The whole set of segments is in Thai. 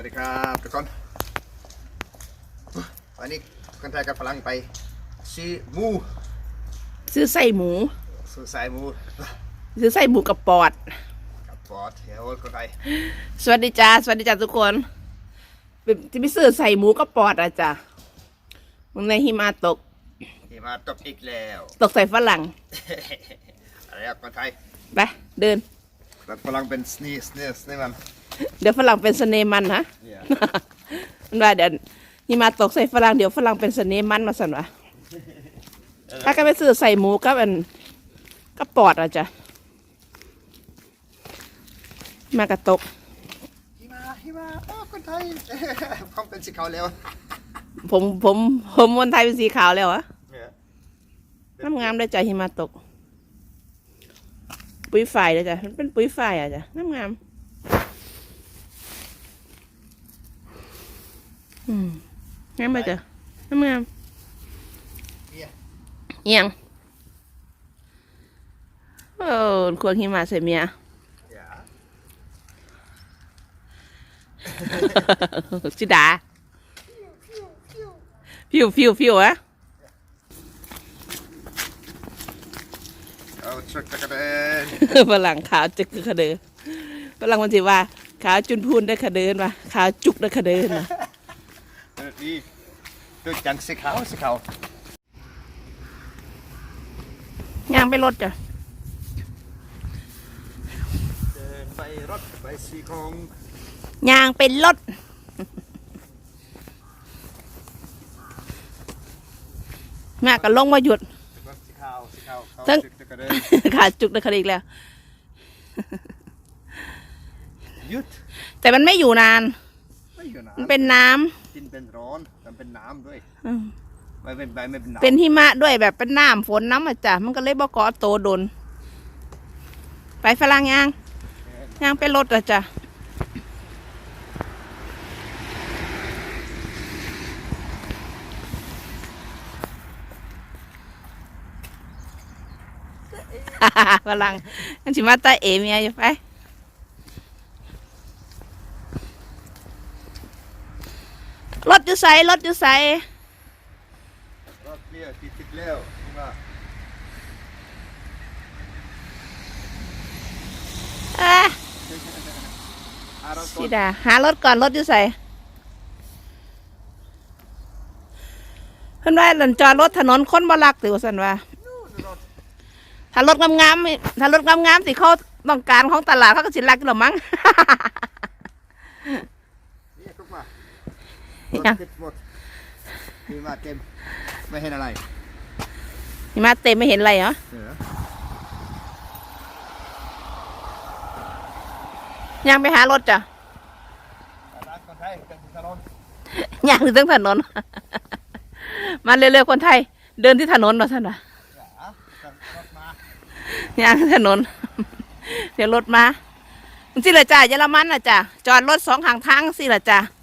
วัสดีครับทุกคนวันนี้คนไทยกับฝรั่งไปซื้อหมูซื้อไส้หมูซื้อสายหมูซื้อไส้หมูกับปอดกับปอดเดี๋ยวคนไทยสวัสดีจ้าสวัสดีจ้าทุกคนเป็นที่ไปซื้อใส่หมูกับปอดอะจ้ะมึงในหิมะตกที่มาตกอีกแล้ว ตกใส่ฝรั่งอะไรครับคนไทยไปเดินแล้วฝรั่งเป็นสนีสนีสนีมัน เดี๋ยวฝรั่งเป็นเสน่ห์มันนะเนี่ยมันว่าเดี๋ยวหิมะตกใส่ฝรั่งเดี๋ยวฝรั่งเป็นเสน่ห์มันมาสั่นวะถ้าก็ไปซื้อใส่หมูกับอันกับปอดอะจ้ะมากระตก ฮิมาฮิมาโอ้คนไทยผมเป็นสีขาวแล้วผมผมผมคนไทยเป็นสีขาวแล้วเหรอะเนี่ยน้ำงามเลยจ้ะหิมะตก ปุ๋ยฝ้ายเลยจ้ะมันเป็นปุ๋ยฝ้ายอะจ้ะน้ำงาม อืมงามไปจ้ะน้ำงามเนี่ยเอียงโอ้ควงหิมะใส่เมียอย่าจิดาฟิวฟิวฟิวอะ เอาชุดตะกะเดนฝรั่งขาวจึกขะเดินฝรั่งมันสิว่าขาวจุนพูนได้ขะเดินว่ะขาวจุกได้ขะเดินว่ะ เออดีดูจังสีขาวสีขาวย่างไปรถจ้ะเดินไปรถไปสีของย่างเป็นรถแม่ก็ลงมาหยุดรถสีขาวสีขาวเขาทั้งชุดตะกะเดนขาจุกได้ขะเดินอีกแล้ว หยุด แต่มันไม่อยู่นาน ไม่อยู่นะมันเป็นน้ำกินเป็นร้อนมันเป็นน้ำด้วยอืมไม่เป็นใบไม่เป็นน้ำเป็นหิมะด้วยแบบเป็นน้ำฝนน้ำอะจ้ะมันก็เลยบ่เกาะโตโดน ไปฝรั่งย่างย่างไปรถอะจ้ะฝรั่งมันสิมาตาเอเมียอยู่ไปรถ อยู่ใสรถอยู่ใสรถเนี่ยติดติดแล้วนี่มาอะอารถสิดาหารถก่อนรถอยู่ใสเพิ่นว่าหลันจอดรถถนนคนบ่ลักติว่าซั่นว่าถ้ารถงามๆถ้ารถงามๆสิเขาต้องการของตลาดเขาก็สิลักอยู่หรอมั้ง นี่ทุกมา ยังติดหมดนี่มาเต็ม ไม่เห็นอะไรนี่มาเต็มไม่เห็นอะไรเหรอเออยังไปหารถจ้ะร้านคนไทยเป็นถนนย่างถึงทั้งถนน มาเร็วๆคนไทย เดินที่ถนนเนาะท่านว่ะอย่ารถมาย่างถนน เดี๋ยวรถมาสิละจ้าเยอรมันน่ะจ้ะจอดรถสองข้างทางสิละจ้ะถ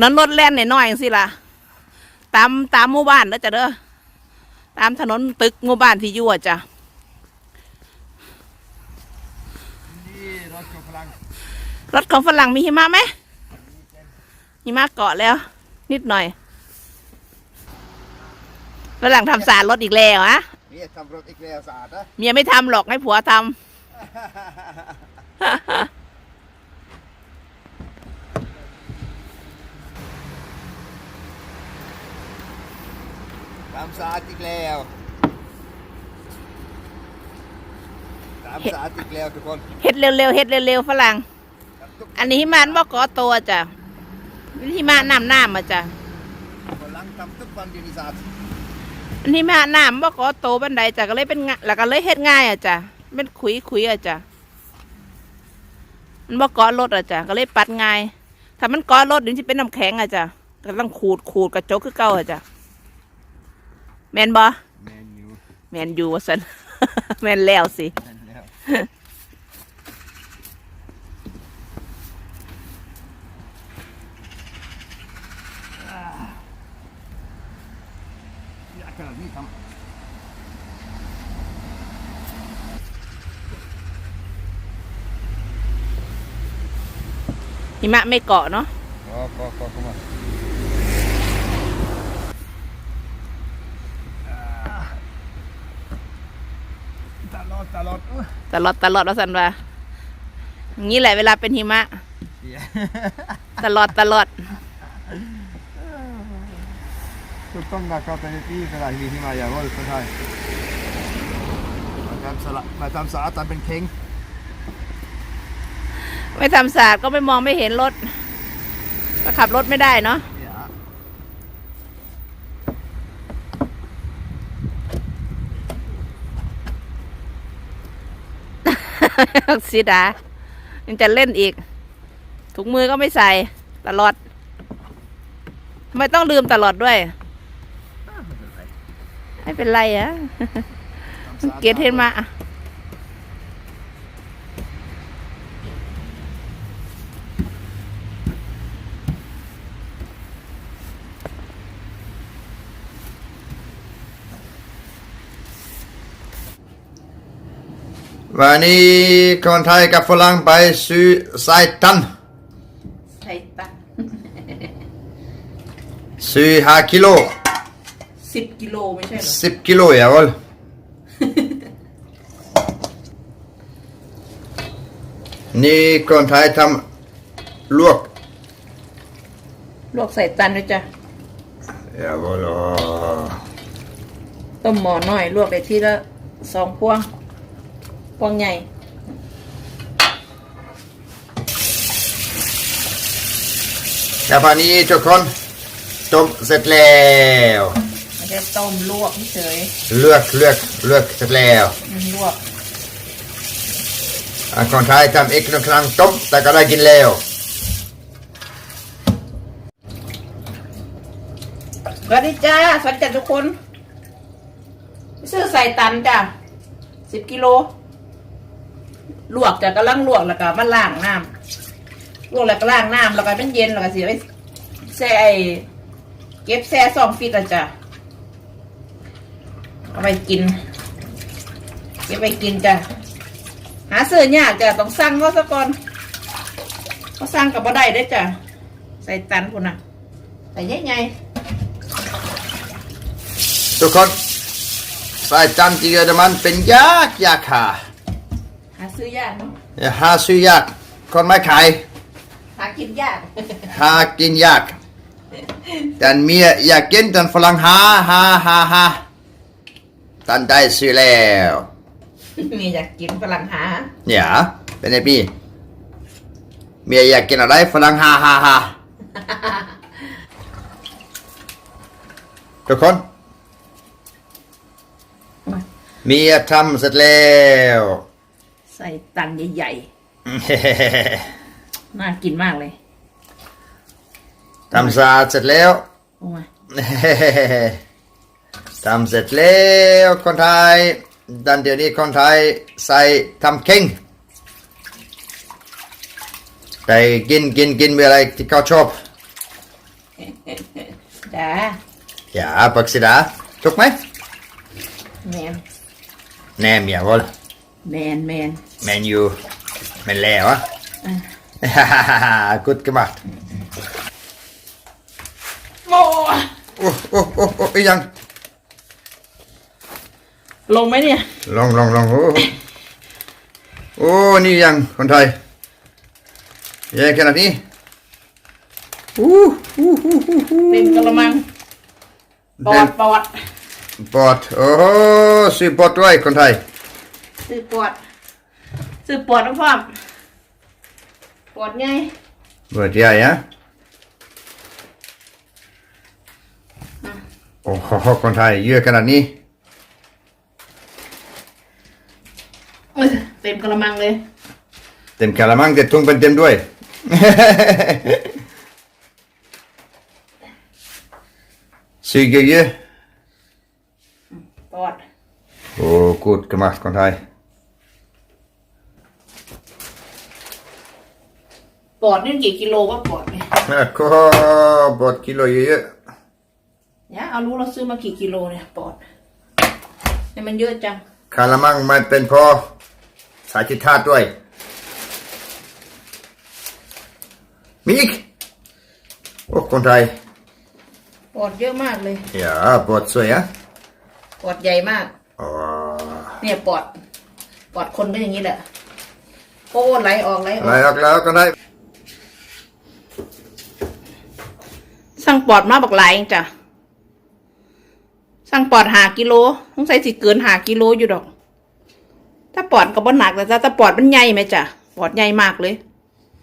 นนรถแล่นหน่อยๆสิละตามตามหมู่บ้านแล้วจ้ะเด้อ ตามถนนตึกหมู่บ้านที่อยู่อะจ้ะนี่รถของพลังรถของฝรั่งมีหิมะไหมหิมะเกาะแล้ว นิดหน่อยฝรั่งทำสารรถอีกแล้วอะนี่ทำรถอีกแล้วสะอาดนะเมียไม่ทำหรอกให้ผัวทำ ทำสะอาดอีกแล้วทำสะอาดอีกแล้วทุกคนเฮ็ดเร็วๆเฮ็ดเร็วๆฝรั่งทำทุกอันนี้หิมะมันบ่เกาะตัวจ้ะหิมะน้ำน้ำมาจ้ะพลังทำทุกวันดีนิสะอาดอันนี้หิมะน้ำบ่เกาะโตวบันไดจ้ะก็เลยเป็นงะแล้วก็เลยเฮ็ดง่ายอะจ้ะเป็นขุยขุยๆอะจ้ะมันบ่เกาะรถอะจ้ะก็เลยปัดง่าย ถ้ามันเกาะรถเดี๋ยวสิเป็นน้ำแข็งอะจ้ะก็ต้องขูดขูดกระจกคือเก่าอะจ้ะ แม่นบ่เมนูแมนยูว่าสัน แมนแล้วสินั่นแล้วอยากขนาดนี้ทำหิมะไม่เกาะเนาะ Ja, kom, kom, kom. Talot, talot. ตลอดตลอดว่าสันว่าอย่างนี้แหละเวลาเป็นหิมะ ตลอดตลอด Tutong na kata ni Pi kala hindi himaya wal pa tayo. Matam sa matam sa atan เป็น king. ไม่ทำสะอาดก็ไม่มองไม่เห็นรถก็ขับรถไม่ได้เนาะ สีดายังจะเล่นอีก ถุงมือก็ไม่ใส่ตลอดทำไมต้องลืมตลอดด้วย ไม่เป็นไรอะเกียรติเห็นมา วันนี้คนไทยกับฝรั่งไปซื้อไส้ตันใส่ตังซื้อห้ากิโลสิบกิโลไม่ใช่เหรอสิบกิโลอย่าวะนี่คนไทยทำลวก ลวกใส่ตันด้วยจ้ะอย่าวะต้มหม้อน้อย ลวกได้ทีละสองพวง พวงใหญ่กับอันนี้ทุกคนต้มเสร็จแล้วไม่ได้ต้มลวกเฉยเลือกเลือกเลือกเสร็จแล้วลวกอะคนไทยทำอีกหนึ่งครั้งต้มแต่ก็ได้กินแล้วสวัสดีจ้าสวัสดีจ้าทุกคน ซื้อใส่ตันจ้ะสิบกิโล ลวกจะกำลังลวกแล้วก็มาล้างน้ำลวกแล้วก็ล้างน้ำแล้วก็เป็นเย็นแล้วก็เสียไปแช่ไอ้เก็บแช่ซองฟิตอะจ้ะเอาไปกินเก็บไปกินจ้ะหาซื้อยากจ้ะต้องสั่งเขาซะก่อนเขาสั่งกับบ่ได้ได้จ้ะใส่ตันพุ่นน่ะใส่ใหญ่ๆทุกคนใส่จานที่เยอรมันเป็นยากยากค่ะ หาซื้อยากเนาะอย่าหาซื้อยาก คนไม่ขาย หากินยาก หากินยากแต่เมียอยากกินแต่ฝรั่งหาหาหาหาตันได้ซื้อแล้วมีอยากกินฝรั่งหาเนี่ยเป็นไงพี่เมียอยากกินอะไรฝรั่งหาหาหาทุกคนเมียทำเสร็จแล้วใส่ตันใหญ่ๆ น่ากินมากเลยทำสะอาดเสร็จแล้วโอ้ยทำเสร็จแล้วคนไทยดันเดี๋ยวนี้คนไทยใส่ทำเข่งไปกินกินกินเมื่ออะไรที่เขาชอบจ้าอย่าปักสิดาถูกไหมแมนแน่เมียวอล แมนแมน แมนยูแมนแล้วอะกุด gemacht โอ้โอ้โอ้โอ้โอ้อีหยังลงไหมเนี่ย ลองลองลองโอ้โอ้นี่ยังคนไทยแย่ขนาดนี้อู้หูหูหูหูเต็มกระมังปอดปอด ปอดโอ้โหซื้อปอดด้วยคนไทย ซื้อปอดซื้อปอดน้ำพ่อมปอดไงเบิดใหญ่ฮะโอ้โหคนไทยเยอะขนาดนี้เอ้ยเต็มกระมังเลย เต็มกะละมังเต็มทุ่งเป็นเต็มด้วยซื้อเยอะปอดๆโอ้กูด gemacht คนไทย ปอดนี่กี่กิโลก็ปอดเนี่ยแล้วก็บดกิโลเยอะเนี่ยเอารู้เราซื้อมากี่กิโลเนี่ยปอดเนี่ยมันเยอะจังๆกะละมังมันเป็นพอสายจิตธาตุด้วยมีอีกโอ้คนไทยปอดเยอะมากเลย Ja, ปอดสวยอะปอดใหญ่มากอ๋อเนี่ยปอดปอดคนก็อย่างนี้แหละโอ้ไหลออกไหลอไหลอกออกแล้วก็ได้ สั่งปอดมาบักหลายเองจ้ะสั่งปอดหากิโลสงสัยสิเกินหากิโลอยู่ดอก ถ้าปอดก็บ่หนักแต่ถ้าปอดมันใหญ่ไหมจ้ะปอดใหญ่มากเลย